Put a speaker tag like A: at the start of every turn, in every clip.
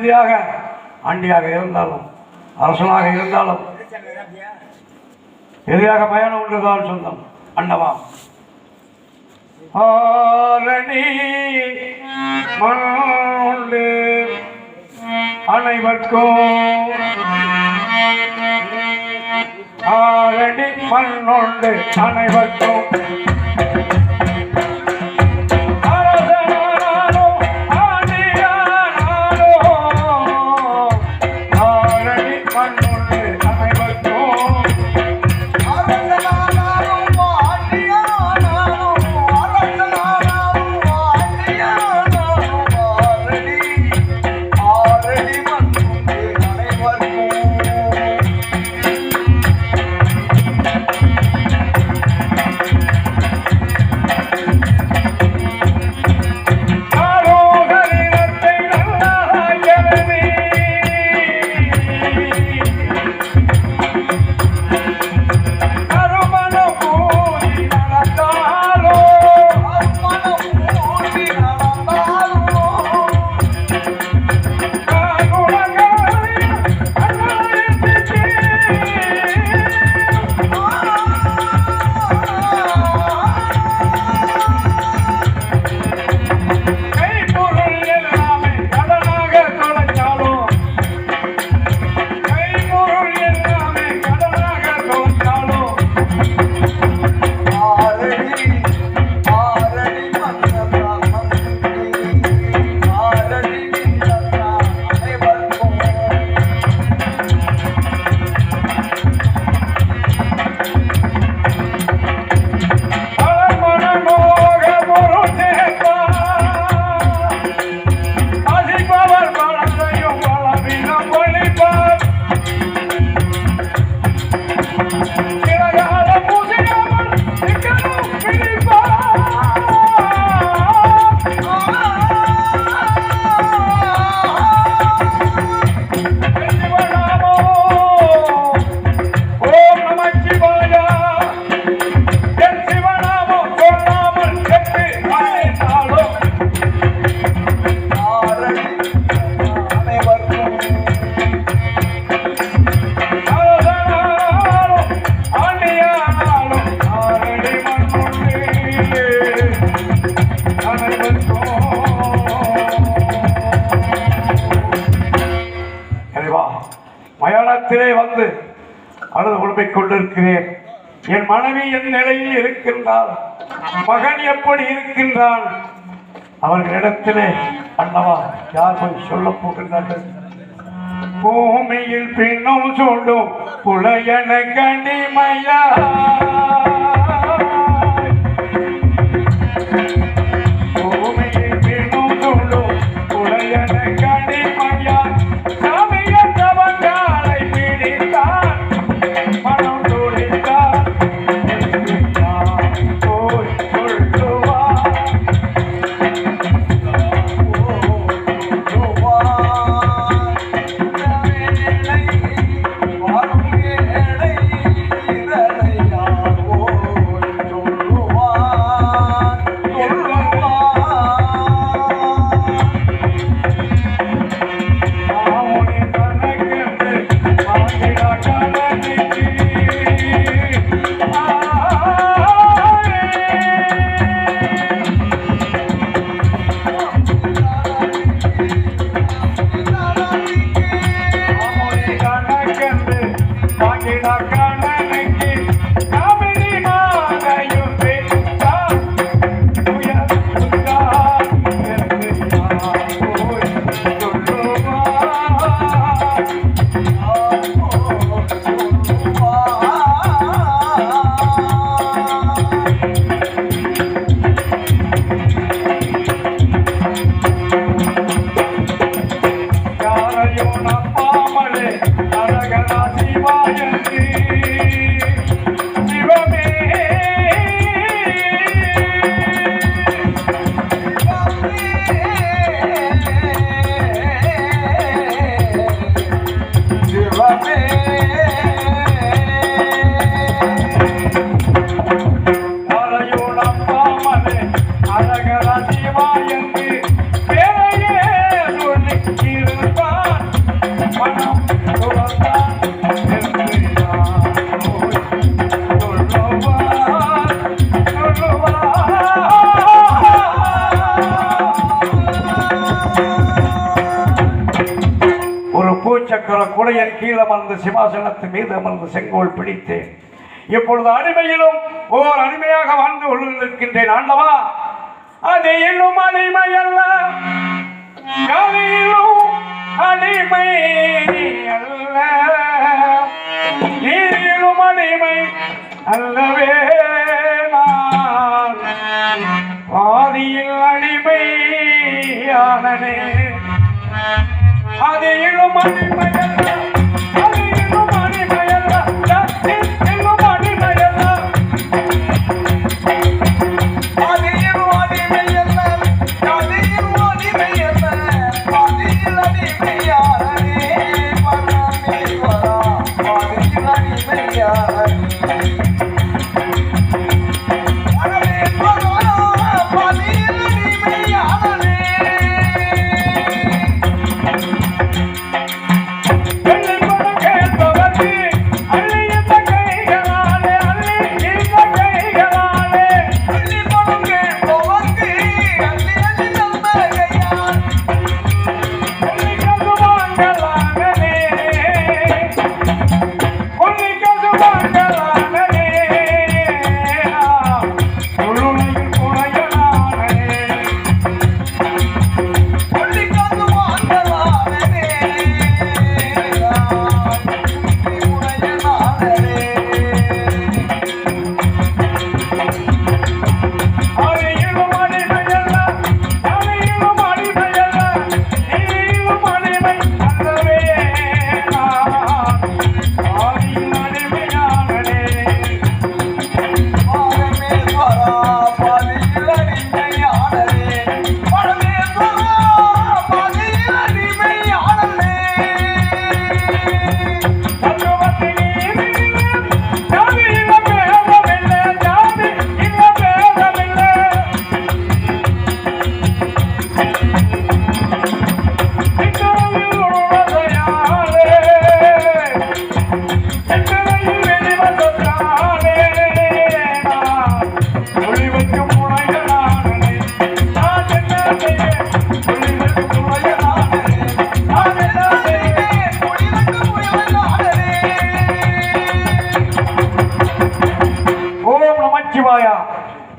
A: இறுதியாக ஆண்டியாக இருந்தாலும் அரசனாக இருந்தாலும். இறுதியாக பயணம் ஒன்றுதான் சொந்தம் அண்ணவா. ஆரணி மண்ணு அனைவர்க்கும் ஆரணி மண்ணொண்டு அனைவர்க்கும் புலம்பிக் கொண்டிருக்கிறேன். என் மனைவி என் நிலையில் இருக்கின்றாள். மகன் எப்படி இருக்கின்றாள் அவர்களிடத்திலே அல்லவா யார் போய் சொல்ல போகின்றார்கள்? பூமியில் பின்னும் சொல்லும் புலையன கனிமையா ஒரு பூச்சக்கர குடையின் கீழ் அமர்ந்து சிவாசனத்து மீது அமர்ந்து செங்கோல் பிடித்தேன். இப்பொழுது அடிமையிலும் ஓர் அடிமையாக வாழ்ந்து கொண்டிருக்கின்றேன் ஆண்டவா அது இன்னும் அடிமை அல்ல கலியிலும் அடிமை அல்ல. நீரிலும் அடிமை அல்லவே நான். பாதியில் அடிமையானனே.
B: ಅದೇ
A: ಹೇಳು ಮನೆ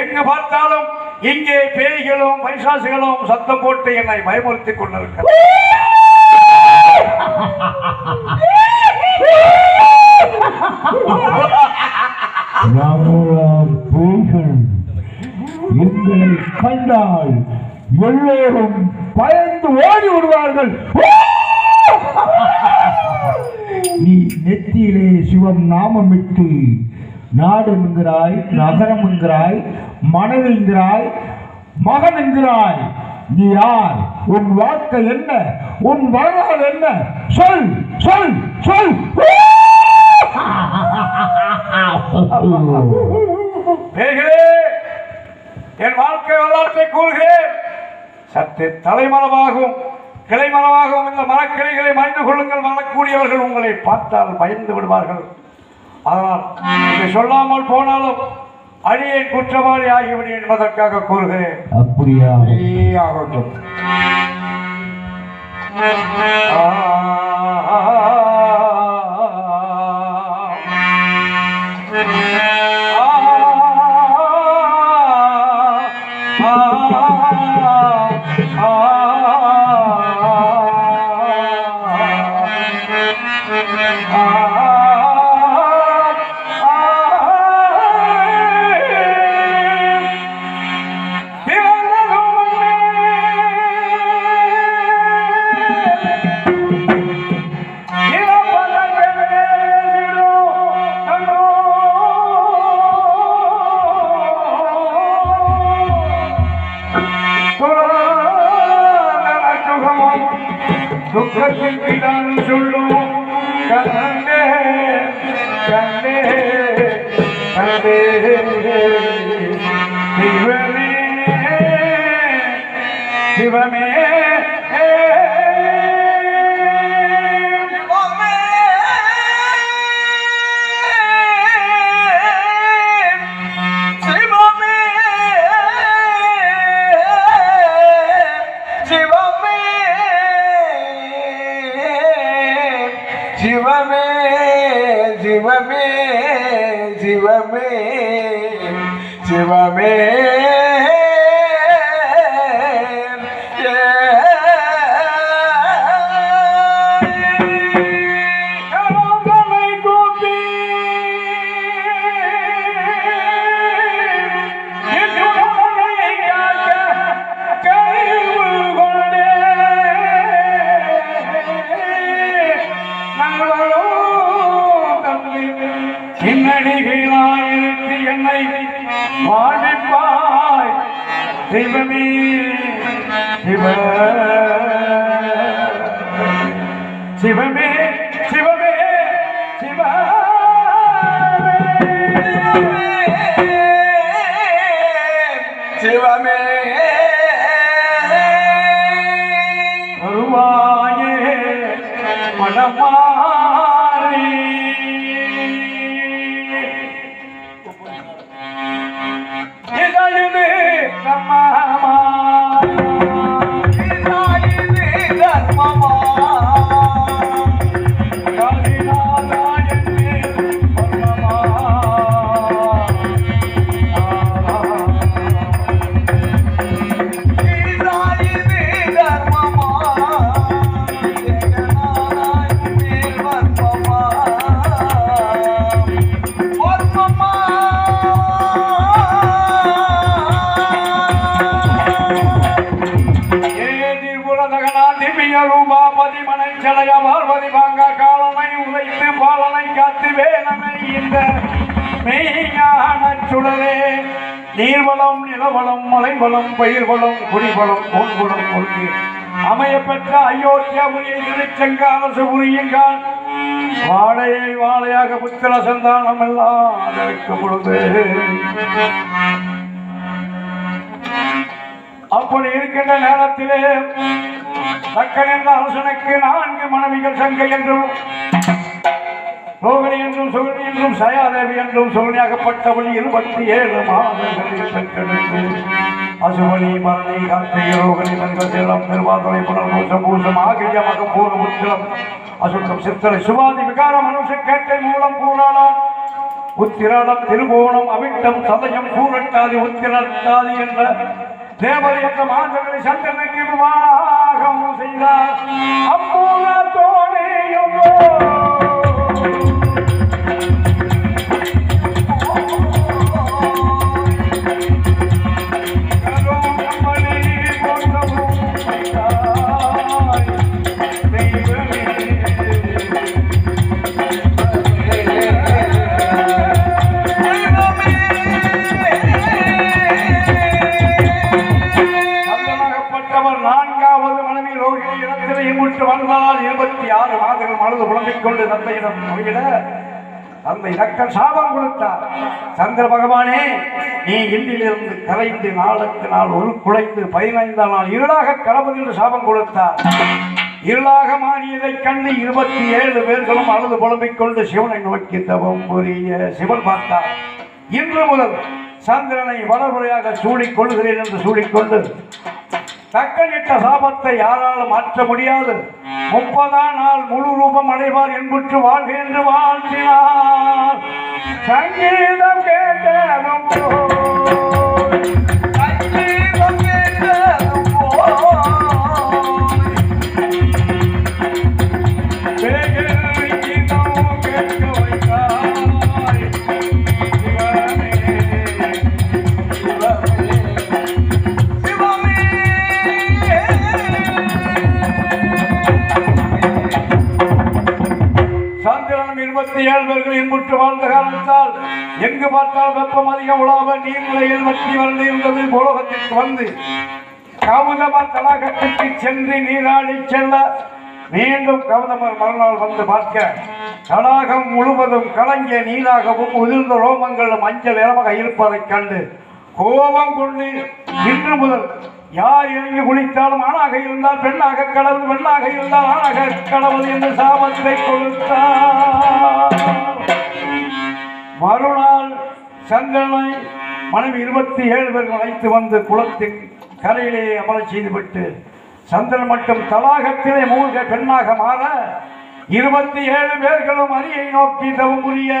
A: எங்கு பார்த்தாலும் இங்கே பேய்களும் பைசாசுகளும் சத்தம் போட்டு என்னை பயமுறுத்தி கொண்டிருக்கிறது.
C: பேய்கள் எங்களை கண்டால் எல்லோரும் பயந்து ஓடி விடுவார்கள். நீ நெத்தியிலே சிவம் நாமமிட்டு நாடு என்கிறாய் நகரம் என்கிறாய் மனைவி என்கிறாய் மகன் என்கிறாய். நீ யார்? உன் வாழ்க்கை என்ன? உன் வரலாறு என்ன? சொல் சொல் சொல்.
A: என் வாழ்க்கை வரலாற்றை கூறுகிறேன். சற்று தலைமரமாகவும் கிளைமரமாகவும் இந்த மரக்கிளைகளை மறைந்து கொள்ளுங்கள். வரக்கூடியவர்கள் உங்களை பார்த்தால் பயந்து விடுவார்கள். அதனால் இதை சொல்லாமல் போனாலும் அடியை குற்றவாளி ஆகிவிடு என்பதற்காக கூறுகிறேன்
C: அப்படியா
A: ஆகட்டும் துக்கத்தின் கண்ணே சிவமே மனமாறி பார்வதி பாங்க காலனை உதைத்து பாலனை காத்து வேலனை இந்த மெய்ஞான சுடரே. நீர்வளம் நிலவளம் மலைவளம் பயிர்வளம் குடிவளம் பொன்குளம் கொள்கை அமைய பெற்ற அயோத்தியாபுரியை திருச்செங்க அரசு வாழையை வாழையாக புத்திர சந்தானம் எல்லாம் இருக்கும் பொழுது அப்படி இருக்கின்ற நேரத்திலே தக்கன் என்ற அரசனுக்கு நான்கு மனைவிகள் சங்கை என்றும் ரோகிணி என்றும் சோழி என்றும் சயாதேவி என்றும் சுகிணியாகப்பட்டவள் இருபத்தி ஏழு மாதங்களில் பெற்றெடுத்து அசுமணி மரணி கார்த்திகை ரோகிணி மன்வசேலம் திருவாதுரை புனர்பூசம் பூசம் ஆகிய மகம் பூர்ண புத்திரம் அசுத்தம் சித்திரை சுபாதி விகார மனுஷன் கேட்டை மூலம் பூராளான் உத்திராடம் திருவோணம் அவிட்டம் சதயம் பூரட்டாதி உத்திரட்டாதி என்ற தேவதை என்ற மாதங்களை சந்தனைக்கு விவாகம் செய்தார். அப்பூர தந்தை சாபம் கொடுத்தார். சந்திர பகவானே நீ இன்றிலிருந்து கரைந்து நாளுக்கு நாள் ஒரு குலைந்து பதினைந்தாம் நாள் இருளாக கலவது என்று சாபம் கொடுத்தார். இருளாக மாறியதைக் கண்டு இருபத்தி ஏழு பேர்களும் அழுது புலம்பிக் கொண்டு சிவனை நோக்கி தவம் புரிய சிவன் பார்த்தார். இன்று முதல் சந்திரனை வளர்முறையாக சூடிக் கொள்கிறேன் என்று சூடிக்கொண்டு தக்கனிட்ட சாபத்தை யாராலும் மாற்ற முடியாது. முப்பதாம் நாள் முழு ரூபம் அடைவார் என்புற்று வாழ்க என்று வாழ்த்தினார். சங்கீதம் கேட்டதும் போல் இருபத்தி ஏழு பேர்கள் இன்புற்று வாழ்ந்த காரணத்தால் எங்கு பார்த்தால் வெப்பம் அதிகம் உலாவ நீர்நிலையில் வற்றி வறண்டு இருந்தது உலகத்திற்கு வந்து. கவுதமர் தடாகத்திற்கு சென்று நீராடி செல்ல மீண்டும் கவுதமர் மறுநாள் வந்து பார்க்க. தடாகம் முழுவதும் கலங்கிய நீராகவும் உதிர்ந்த ரோமங்களும் மஞ்சள் நிறமாக இருப்பதைக் கண்டு கோபம் கொண்டு இன்று முதல் யார் இறங்கி குளித்தாலும் ஆணாக இருந்தால் பெண்ணாக கடவுள் பெண்ணாக இருந்தால் ஆணாக கடவுள் என்று சாபத்தை கொடுத்தார். மறுநாள் சந்திரனை மனைவி இருபத்தி ஏழு பேர் அழைத்து வந்து குளத்தின் கரையிலே அமரச் செய்துவிட்டு சந்திரன் மட்டும் தலாகத்திலே மூழ்க பெண்ணாக மாற இருபத்தி ஏழு பேர்களும் அரியை நோக்கி தவம் புரிய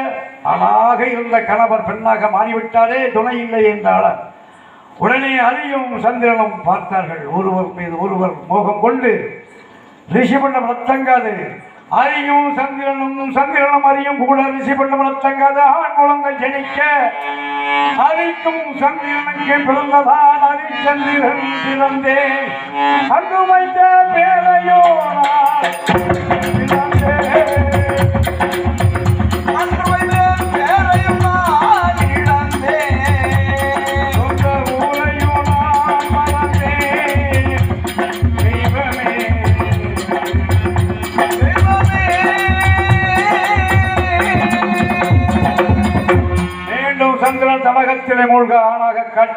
A: ஆணாக இருந்த கணவர் பெண்ணாக மாறிவிட்டாரே துணை இல்லை என்றால உடனே அரியும் சந்திரனும் பார்த்தார்கள். ஒருவர் மீது ஒருவர் மோகம் கொண்டு ரிஷிபண்டம் ரத்தங்காது அரியும் சந்திரனும் சந்திரனும் அரியும் கூட ரிஷிபண்டம் ரத்தங்காது ஆண் குழந்தை ஜனிக்க அரிக்கும் சந்திரனுக்கு பிறந்ததான் அரிச்சந்திரன் பிறந்தேன் அங்கு வைத்த பேரையோ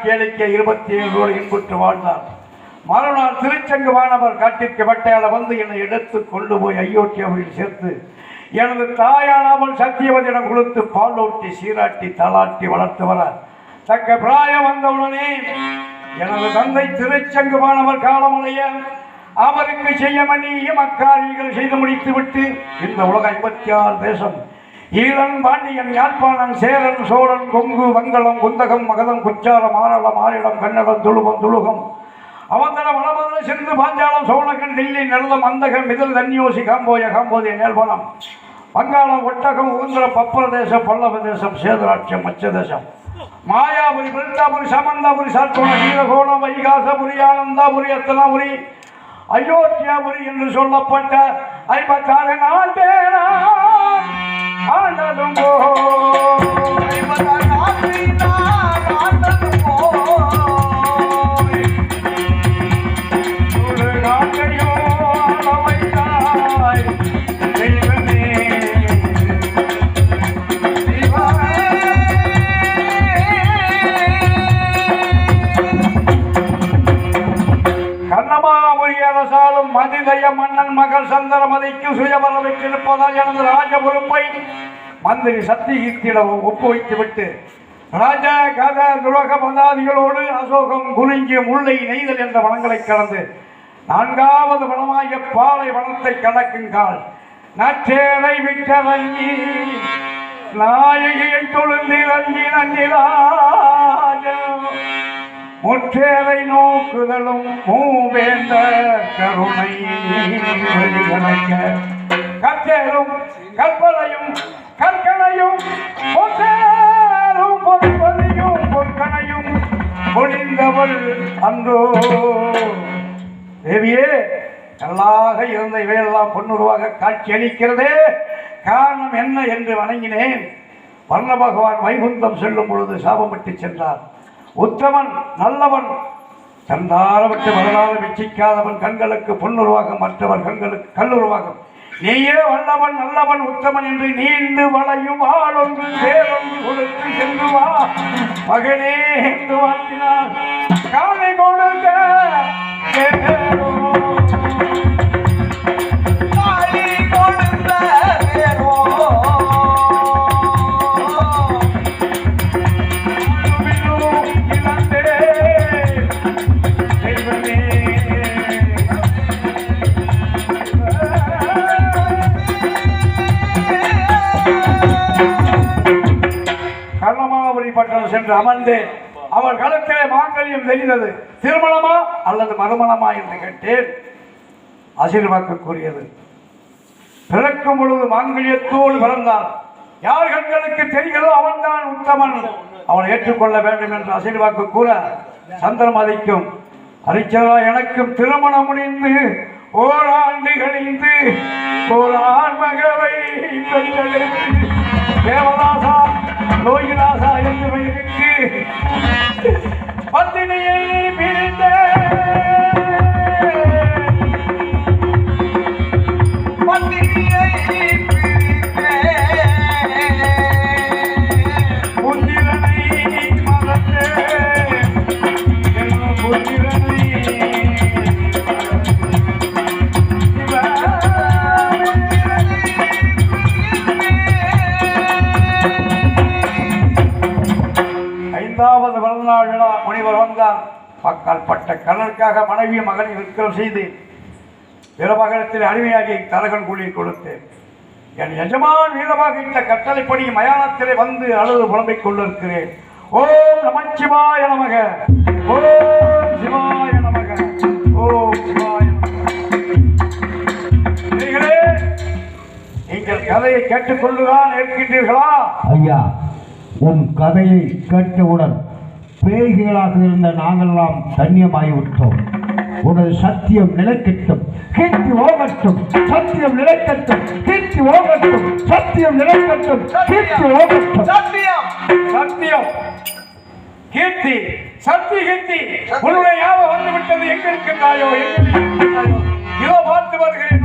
A: கேளிக்கை இருபத்தி ஏழு இன்புற்று வாழ்ந்தார். மறுநாள் திருச்செங்கு வானவர் காட்டிற்கு வட்டையாள வந்து என்னை எடுத்து கொண்டு போய் அயோத்தியாவில் சேர்த்து எனது தாயானாமல் சத்தியவதியிடம் கொடுத்து பாலோட்டி சீராட்டி தலாட்டி வளர்த்து வர. தக்க பிராயம் வந்தவுடனே எனது தந்தை திருச்செங்கு வானவர் காலமடைய அவருக்கு செய்ய மணிய மக்காரிகள் செய்து முடித்து விட்டு இந்த உலக ஐம்பத்தி ஆறு தேசம் ஈழன் பாண்டியன் யாழ்ப்பாணன் சேரன் சோழன் கொங்கு வங்கலம் குந்தகம் மகதம் குச்சாரம் ஆரளம் ஆரிடம் கன்னடம் துளுவம் துளுகம். அவந்தர வளமதன சிந்து பாஞ்சாலம் சோழகன் டெல்லி நெல்லம் அந்தகம் மிதல் தன்யோசி காம்போய காம்போதிய நேர்வனம் வங்காளம் ஒட்டகம் உந்திர பப்பரதேசம் பல்லவ தேசம் மச்சதேசம். மச்ச தேசம் மாயாபுரி பிருந்தாபுரி சமந்தாபுரி சாத்தோண நீலகோணம் வைகாசபுரி ஆனந்தாபுரி அத்தனாபுரி அயோத்தியாபுரி என்று சொல்லப்பட்ட ஐம்பத்தாறு நாள் பேரா மதிதய மன்னன் மகள் சந்திரமதிக்கு சுயபல இருப்பதால் எனது ராஜ பொறுப்பை மந்திரி சத்தியகீர்த்தியிடம் ஒப்புவித்து ஒப்புவித்துவிட்டு ராஜா கத துலக பதாதிகளோடு அசோகம் குறிஞ்சி முல்லை நெய்தல் என்ற வனங்களை கலந்து நான்காவது வனமாகிய பாலை வனத்தை கடக்குங்கால் நச்சேரை விட்டவங்கி நாயகியை தொழுந்திரஞ்சி நன்றிராஜம் முற்றேரை நோக்குதலும் மூவேந்த கருணை சேரும் கற்பனையும் கற்கனையும் பொற்றேரும் பொற்பனையும் பொற்கனையும் பொழிந்தவள் அன்றோ. தேவியே நல்லாக இருந்த இவையெல்லாம் பொன்னுருவாக காட்சி அளிக்கிறதே காரணம் என்ன என்று வணங்கினேன். வர்ண பகவான் வைகுந்தம் செல்லும் பொழுது சாபமிட்டு சென்றார். உத்தமன் நல்லவன் சந்தாரப்பட்டு வரலாறு மிச்சிக்காதவன் கண்களுக்கு பொன்னுருவாகம் மற்றவர் கண்களுக்கு கல்லுருவாகம். நீயே வல்லவன் நல்லவன் உத்தமன் என்று நீண்டு வளையும் வாழொன்று வேறொன்று கொடுத்து சென்று வா மகனே என்று வாழ்த்தினார். காலை கொடுக்க சென்று அமர்ந்தேன் அவர் களத்திலே மாங்கல்யம் தெரிந்தது. திருமணமா அல்லது மறுமணமா என்று கேட்டேன். ஆசீர்வாக்கு பிறக்கும் பொழுது மாங்கல்யத்தோடு பிறந்தான் யார் கண்களுக்கு தெரிகிறதோ அவன்தான் உத்தமன். அவனை ஏற்றுக்கொள்ள வேண்டும் என்று அசைவாக்கு கூற சந்திரமதிக்கும் அரிச்சரா எனக்கும் திருமணம் முடிந்து ஓராண்டு கழிந்து ஒரு ஆண்மகவை பெற்றெடுத்து தேவதாசா லோகிதாசா என்று பெயருக்கு பத்தினியை பிரிந்தேன் முனிவர் மனைவி மகனை விற்கம் செய்து வீரபாகத்தில் அடிமையாகி தரகன் கூலி கொடுத்தேன். என் எஜமான் வீரமாக இட்ட கட்டளைப்படி மயானத்திலே வந்து அழுது புலம்பிக் கொண்டிருக்கிறேன். ஓம் நமச்சிவாய நமக. ஓம் சிவாய நமக. ஓம் சிவாய நீங்களே நீங்கள் கதையை கேட்டுக்கொள்ளுதான் இருக்கின்றீர்களா?
C: ஐயா உன் கதையை கேட்டவுடன் பேய்களாக இருந்த நாங்கள்லாம் தன்யமாகிவிட்டோம் உனது சத்தியம் நிலைக்கட்டும் கீர்த்தி ஓகட்டும் சத்தியம் நிலைக்கட்டும் கீர்த்தி ஓகட்டும் சத்தியம் நிலைக்கட்டும் கீர்த்தி ஓகட்டும்
B: சத்தியம்
A: சத்தியம். கீர்த்தி சத்தி கீர்த்தி. உன்னுடைய ஞாபகம் வந்துவிட்டது. விட்டது எங்க இருக்கின்றாயோ இதோ பார்த்து வருகிறேன்.